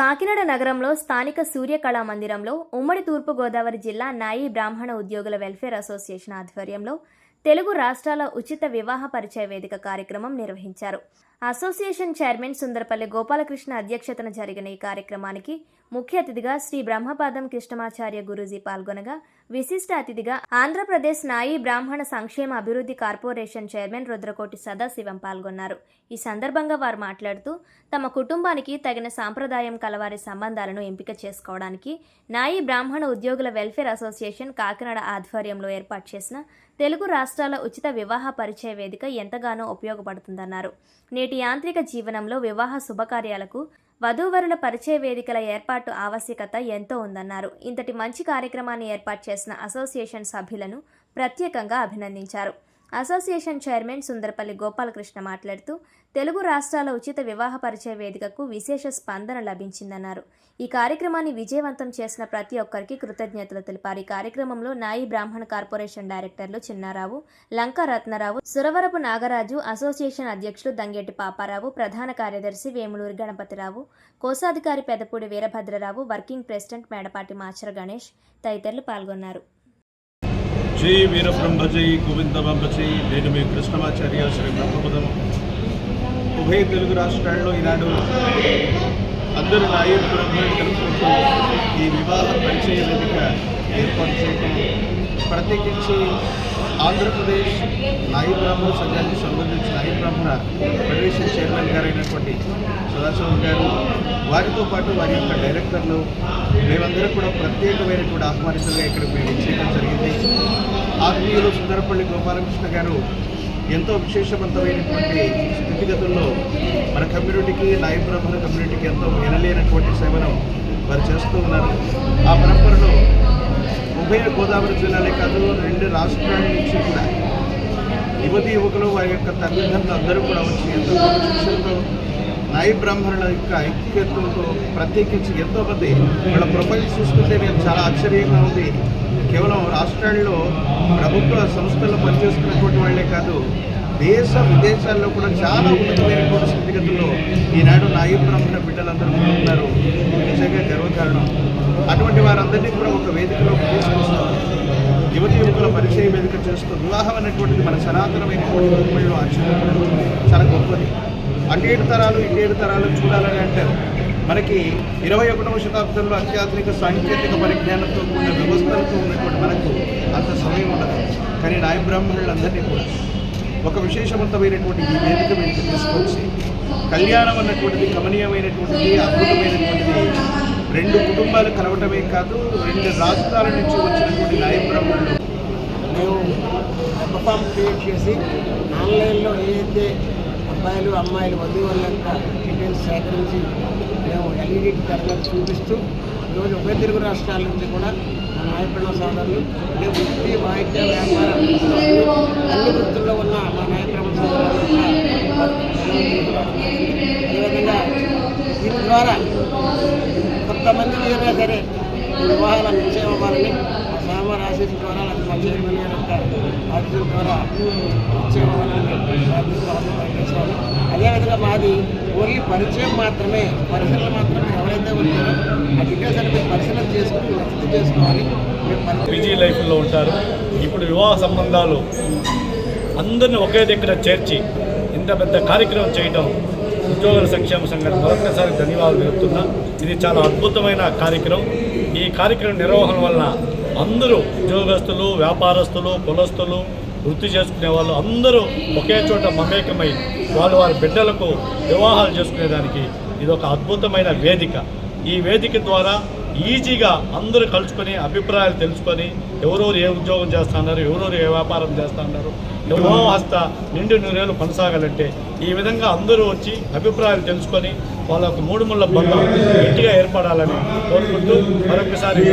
కాకినాడ నగరంలో స్థానిక సూర్య కళా మందిరంలో ఉమ్మడి తూర్పుగోదావరి జిల్లా నాయి బ్రాహ్మణ ఉద్యోగుల వెల్ఫేర్ అసోసియేషన్ ఆధ్వర్యంలో తెలుగు రాష్ట్రాల ఉచిత వివాహ పరిచయ వేదిక కార్యక్రమం నిర్వహించారు. అసోసియేషన్ చైర్మన్ సుందరపల్లి గోపాలకృష్ణ అధ్యక్షతన జరిగిన ఈ కార్యక్రమానికి ముఖ్య అతిథిగా శ్రీ బ్రహ్మపాదం కృష్ణమాచార్య గురూజీ పాల్గొనగా విశిష్ట అతిథిగా ఆంధ్రప్రదేశ్ నాయి బ్రాహ్మణ సంక్షేమ అభివృద్ధి కార్పొరేషన్ చైర్మన్ రుద్రకోటి సదాశివం పాల్గొన్నారు. ఈ సందర్భంగా వారు మాట్లాడుతూ తమ కుటుంబానికి తగిన సాంప్రదాయం కలవారి సంబంధాలను ఎంపిక చేసుకోవడానికి నాయి బ్రాహ్మణ ఉద్యోగుల వెల్ఫేర్ అసోసియేషన్ కాకినాడ ఆధ్వర్యంలో ఏర్పాటు చేసిన తెలుగు రాష్ట్రాల ఉచిత వివాహ పరిచయ వేదిక ఎంతగానో ఉపయోగపడుతుందన్నారు. నేటి యాంత్రిక జీవనంలో వివాహ శుభకార్యాలకు వధూవరుల పరిచయ వేదికల ఏర్పాటు ఆవశ్యకత ఎంతో ఉందన్నారు. ఇంతటి మంచి కార్యక్రమాన్ని ఏర్పాటు చేసిన అసోసియేషన్ సభ్యులను ప్రత్యేకంగా అభినందించారు. అసోసియేషన్ చైర్మన్ సుందరపల్లి గోపాలకృష్ణ మాట్లాడుతూ తెలుగు రాష్ట్రాల ఉచిత వివాహ పరిచయ వేదికకు విశేష స్పందన లభించిందన్నారు. ఈ కార్యక్రమాన్ని విజయవంతం చేసిన ప్రతి ఒక్కరికి కృతజ్ఞతలు తెలిపారు. ఈ కార్యక్రమంలో నాయి బ్రాహ్మణ కార్పొరేషన్ డైరెక్టర్లు చిన్నారావు లంకా రత్నరావు సురవరపు నాగరాజు అసోసియేషన్ అధ్యక్షులు దంగేటి పాపారావు ప్రధాన కార్యదర్శి వేములూరి గణపతిరావు కోశాధికారి పెదపూడి వీరభద్రరావు వర్కింగ్ ప్రెసిడెంట్ మేడపాటి మాచర గణేష్ తదితరులు పాల్గొన్నారు. జై వీరబ్రహ్మ జై గోవింద వీరబ్రహ్మజై జై నేను మీ కృష్ణమాచార్య శ్రీ బ్రహ్మపదం. ఉభయ తెలుగు రాష్ట్రాల్లో ఈనాడు అందరి నాయకులందరూ కలుపుకుంటూ ఈ వివాహ పరిచయ వేదిక ఏర్పాటు చేయడం ప్రత్యేకించి ఆంధ్రప్రదేశ్ నాయి బ్రాహ్మణ సంఘానికి సంబంధించిన నాయి బ్రాహ్మణ ఫెడరేషన్ చైర్మన్ గారైనటువంటి సదాశివం గారు వారితో పాటు వారి యొక్క డైరెక్టర్లు మేమందరం కూడా ప్రత్యేకమైనటువంటి ఆహ్వానితులుగా ఇక్కడ మేము చేయడం జరిగింది. ఆత్మీయులు సుందరపల్లి గోపాలకృష్ణ గారు ఎంతో విశేషవంతమైనటువంటి స్థితిగతుల్లో మన కమ్యూనిటీకి నాయ బ్రాహ్మణ కమ్యూనిటీకి ఎంతో వినలేనటువంటి సేవను వారు చేస్తూ ఉన్నారు. ఆ పరంపరలో ఉభయ గోదావరి జిల్లాలే కాదు రెండు రాష్ట్రాల నుంచి కూడా యువతి యువకులు వారి యొక్క తల్లిదండ్రులు అందరూ కూడా వచ్చి ఎంతో శిక్షణతో నాయ బ్రాహ్మణుల యొక్క ఐక్యతలతో ప్రత్యేకించి ఎంతోమంది వాళ్ళ ప్రొఫైల్ చూసుకుంటే నేను చాలా ఆశ్చర్యంగా ఉంది. కేవలం రాష్ట్రాల్లో ప్రభుత్వ సంస్థల్లో పనిచేస్తున్నటువంటి వాళ్ళే కాదు దేశ విదేశాల్లో కూడా చాలా ఉన్నతమైన ఈనాడు నాయు బ్రాహ్మణ బిడ్డలందరూ ఉన్నారు. నిజంగా గర్వకారణం. అటువంటి వారందరినీ కూడా ఒక వేదికలో తీసుకొస్తాం యువతి యువకుల పరిచయ వేదిక చేస్తూ వివాహం అనేటువంటిది మన సనాతనమైనటువంటి కుటుంబంలో చాలా గొప్పది. అటేడు తరాలు ఇటేడు తరాలు చూడాలని అంటారు. మనకి ఇరవై ఒకటవ శతాబ్దంలో అత్యాధునిక సాంకేతిక పరిజ్ఞానంతో కూడిన వ్యవస్థలతో ఉన్నటువంటి మనకు అంత సమయం ఉండదు. కానీ నాయ బ్రాహ్మణులందరినీ కూడా. ఒక విశేషవంతమైనటువంటి ఈ వేదిక మీదకి తీసుకొచ్చి కళ్యాణం అన్నటువంటిది గమనీయమైనటువంటిది అద్భుతమైనటువంటిది రెండు కుటుంబాలు కలవటమే కాదు రెండు రాష్ట్రాల నుంచి వచ్చినటువంటి నాయ మేము వెబ్ ఫామ్ క్రియేట్ చేసి ఆన్లైన్లో ఏదైతే అబ్బాయిలు అమ్మాయిలు వధువుల యొక్క డీటెయిల్స్ సేకరించి మేము ఎల్ఈడి తెరలకు చూపిస్తూ ఈరోజు ఉభయ తెలుగు రాష్ట్రాల నుంచి కూడా మా నాయకుల సోదరులు అంటే వృత్తి వాయిద్య వ్యాపారం అన్ని వృత్తుల్లో ఉన్న మా నాయకుల సోదరులు ఈ విధంగా అదేవిధంగా దీని ద్వారా కొంతమంది ఏదైనా సరే వివాహాల నిశ్చయం అవ్వాలని సామాన్ ఆశీస్ ద్వారా నాకు మా చైర్మన్ గారి యొక్క ఆశీస్సుల ద్వారా నిశ్చయం అవ్వాలని అదేవిధంగా మాది ఓన్లీ పరిచయం మాత్రమే పరిశీలన మాత్రమే ఎవరైతే ఉంటారో ఆ డీటెయిల్స్ అనేది పరిశీలన చేసుకుని మీరు చేసుకోవాలి. బిజీ లైఫ్లో ఉంటారు. ఇప్పుడు వివాహ సంబంధాలు అందరిని ఒకే దగ్గర చేర్చి ఇంత పెద్ద కార్యక్రమం చేయడం ఉద్యోగుల సంక్షేమ సంఘం మరొకసారి ధన్యవాదాలు తెలుపుతున్నా. ఇది చాలా అద్భుతమైన కార్యక్రమం. ఈ కార్యక్రమం నిర్వహణ వలన అందరూ ఉద్యోగస్తులు వ్యాపారస్తులు కులస్తులు వృత్తి చేసుకునే వాళ్ళు అందరూ ఒకే చోట మమేకమై వాళ్ళు వారి బిడ్డలకు వివాహాలు చేసుకునేదానికి ఇది ఒక అద్భుతమైన వేదిక. ఈ వేదిక ద్వారా ఈజీగా అందరూ కలుసుకొని అభిప్రాయాలు తెలుసుకొని ఎవరెవరు ఏ ఉద్యోగం చేస్తున్నారు ఎవరెవరు ఏ వ్యాపారం చేస్తున్నారు ఎవరో హస్త నిండు నూరేళ్ళు కొనసాగాలంటే ఈ విధంగా అందరూ వచ్చి అభిప్రాయాలు తెలుసుకొని వాళ్ళ మూడు ముళ్ళ బంధం గట్టిగా ఏర్పడాలని కోరుకుంటూ మరొకసారి